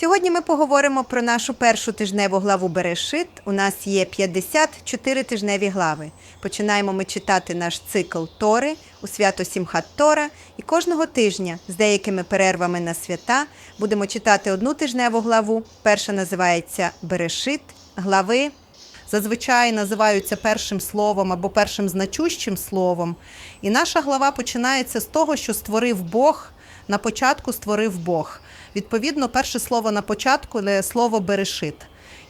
Сьогодні ми поговоримо про нашу першу тижневу главу Берешит. У нас є 54 тижневі глави. Починаємо ми читати наш цикл Тори у свято Сімхат Тора. І кожного тижня з деякими перервами на свята будемо читати одну тижневу главу. Перша називається Берешит, глави зазвичай називаються першим словом або першим значущим словом. І наша глава починається з того, що створив Бог. На початку створив Бог. Відповідно, перше слово на початку слово берешит.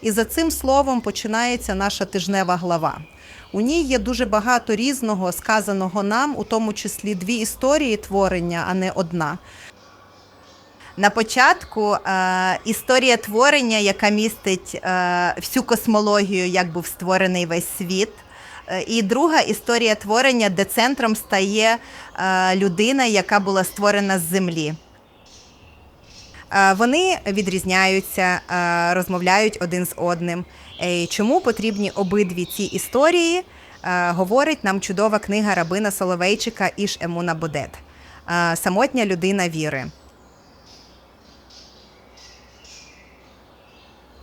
І за цим словом починається наша тижнева глава. У ній є дуже багато різного сказаного нам, у тому числі дві історії творення, а не одна. На початку е, історія творення, яка містить е, всю космологію, як був створений весь світ. Е, І друга історія творення, де центром стає е, людина, яка була створена з землі. Е, Вони відрізняються, е, розмовляють один з одним. Е, Чому потрібні обидві ці історії? Говорить нам чудова книга рабина Соловейчика Іш Емуна Бодет. Самотня людина віри.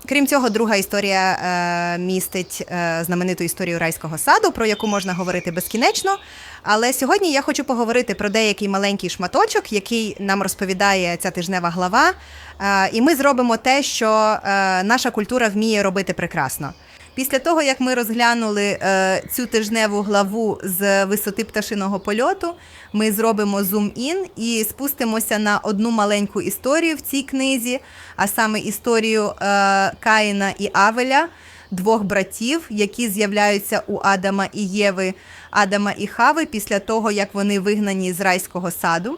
Крім цього, друга історія е, містить е, знамениту історію райського саду, про яку можна говорити безкінечно. Але сьогодні я хочу поговорити про деякий маленький шматочок, який нам розповідає ця тижнева глава. Е, і ми зробимо те, що е, наша культура вміє робити прекрасно. Після того, як ми розглянули е, цю тижневу главу з висоти пташиного польоту, ми зробимо зум-ін і спустимося на одну маленьку історію в цій книзі, а саме історію е, Каїна і Авеля, двох братів, які з'являються у Адама і Єви, Адама і Хави після того, як вони вигнані з райського саду.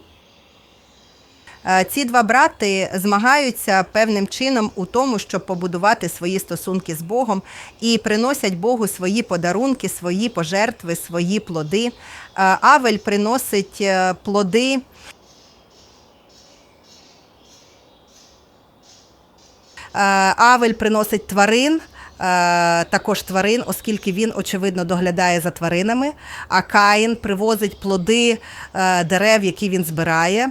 Е, Ці два брати змагаються певним чином у тому, щоб побудувати свої стосунки з Богом і приносять Богу свої подарунки, свої пожертви, свої плоди. Е, Авель приносить е, плоди. Авель приносить тварин. Також тварин, оскільки він очевидно доглядає за тваринами. А Каїн привозить плоди дерев, які він збирає.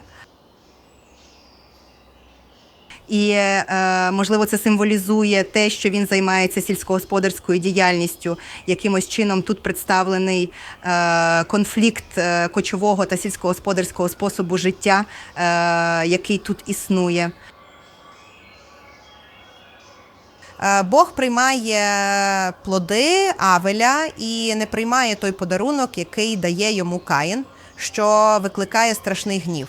І е, можливо це символізує те, що він займається сільськогосподарською діяльністю. Якимось чином тут представлений е, конфлікт е, кочового та сільськогосподарського способу життя, який тут існує. Бог приймає плоди Авеля і не приймає той подарунок, який дає йому Каїн, що викликає страшний гнів.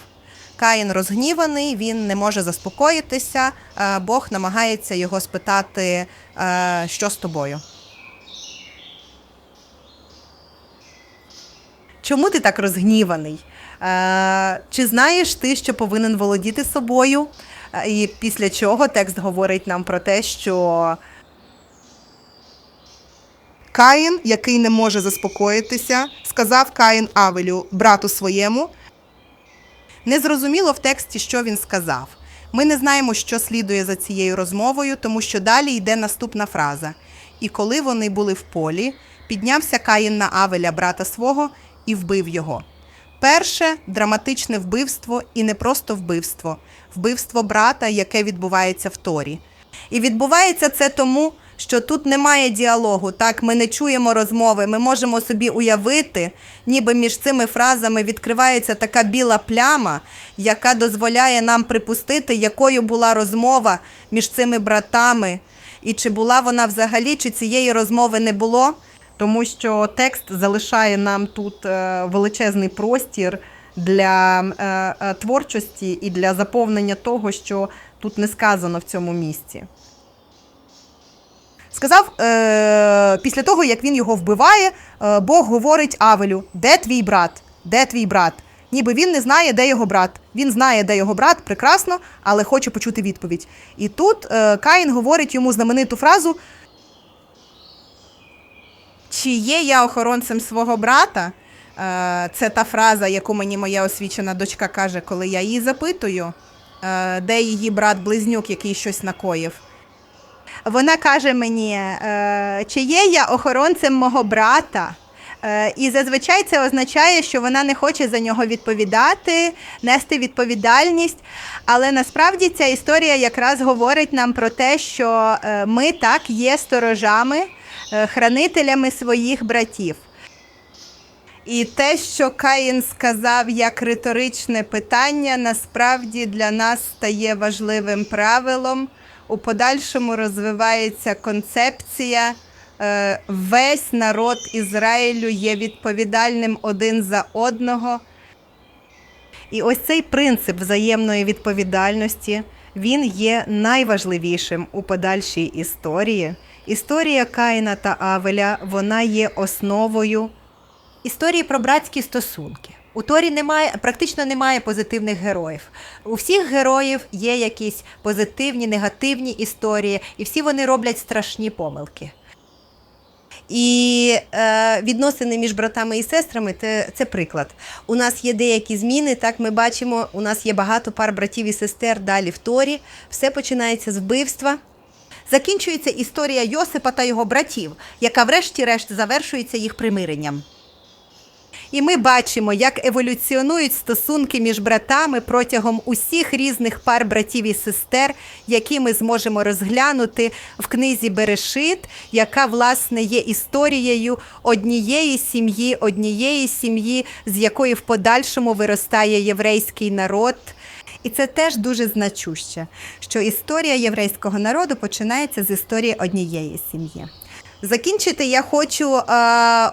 Каїн розгніваний, він не може заспокоїтися. е, Бог намагається його спитати, е, що з тобою. Чому ти так розгніваний? Е, Чи знаєш ти, що повинен володіти собою? І після чого текст говорить нам про те, що Каїн, який не може заспокоїтися, сказав Каїн Авелю, брату своєму. Незрозуміло в тексті, що він сказав. Ми не знаємо, що слідує за цією розмовою, тому що далі йде наступна фраза. І коли вони були в полі, піднявся Каїн на Авеля, брата свого, і вбив його. Перше драматичне вбивство і не просто вбивство, вбивство брата, яке відбувається в Торі. І відбувається це тому, що тут немає діалогу. Так, ми не чуємо розмови. Ми можемо собі уявити, ніби між цими фразами відкривається така біла пляма, яка дозволяє нам припустити, якою була розмова між цими братами, і чи була вона взагалі, чи цієї розмови не було. Тому що текст залишає нам тут е, величезний простір для е, е, творчості і для заповнення того, що тут не сказано в цьому місці. Сказав, е, після того, як він його вбиває, е, Бог говорить Авелю: де твій брат? Де твій брат? Ніби він не знає, де його брат. Він знає, де його брат, прекрасно, але хоче почути відповідь. І тут е, Каїн говорить йому знамениту фразу: Чи є я охоронцем свого брата? Е, Це та фраза, яку мені моя освічена дочка каже, коли я її запитую, е, де її брат-близнюк, який щось накоїв. Вона каже мені, е, чи є я охоронцем мого брата? Е, І зазвичай це означає, що вона не хоче за нього відповідати, нести відповідальність. Але насправді ця історія якраз говорить нам про те, що е, ми так є сторожами, хранителями своїх братів. І те, що Каїн сказав як риторичне питання, насправді для нас стає важливим правилом. У подальшому розвивається концепція. е, Весь народ Ізраїлю є відповідальним один за одного. І ось цей принцип взаємної відповідальності він є найважливішим у подальшій історії. Історія Каїна та Авеля вона є основою історії про братські стосунки. У Торі немає практично немає позитивних героїв. У всіх героїв є якісь позитивні, негативні історії, і всі вони роблять страшні помилки. І е, відносини між братами і сестрами це, це приклад. У нас є деякі зміни. Так ми бачимо, у нас є багато пар братів і сестер далі в Торі. Все починається з вбивства. Закінчується історія Йосипа та його братів, яка врешті-решт завершується їх примиренням. І ми бачимо, як еволюціонують стосунки між братами протягом усіх різних пар братів і сестер, які ми зможемо розглянути в книзі Берешит, яка власне є історією однієї сім'ї, однієї сім'ї, з якої в подальшому виростає єврейський народ. І це теж дуже значуще, що історія єврейського народу починається з історії однієї сім'ї. Закінчити я хочу е,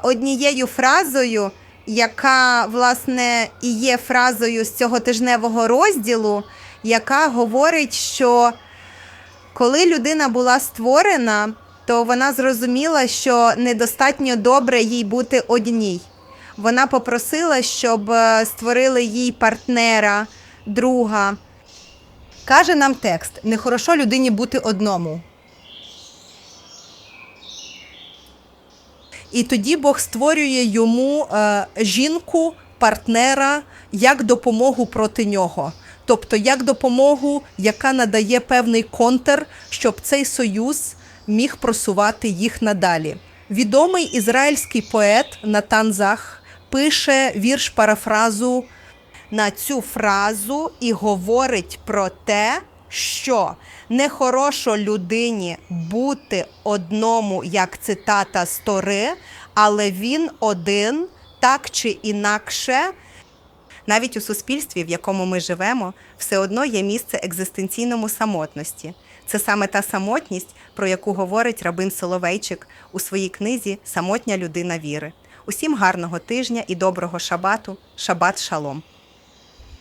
однією фразою, яка власне і є фразою з цього тижневого розділу, яка говорить, що коли людина була створена, то вона зрозуміла, що недостатньо добре їй бути одній. Вона попросила, щоб е, створили їй партнера, друга. Каже нам текст: нехорошо людині бути одному. І тоді Бог створює йому е, жінку, партнера як допомогу проти нього. Тобто як допомогу, яка надає певний контр, щоб цей союз міг просувати їх надалі. Відомий ізраїльський поет Натан Зах пише вірш парафразу на цю фразу і говорить про те, що нехорошо людині бути одному, як цитата з Тори, але він один, так чи інакше. Навіть у суспільстві, в якому ми живемо, все одно є місце екзистенційному самотності. Це саме та самотність, про яку говорить Рабин Соловейчик у своїй книзі Самотня людина віри. Усім гарного тижня і доброго шабату, шабат шалом.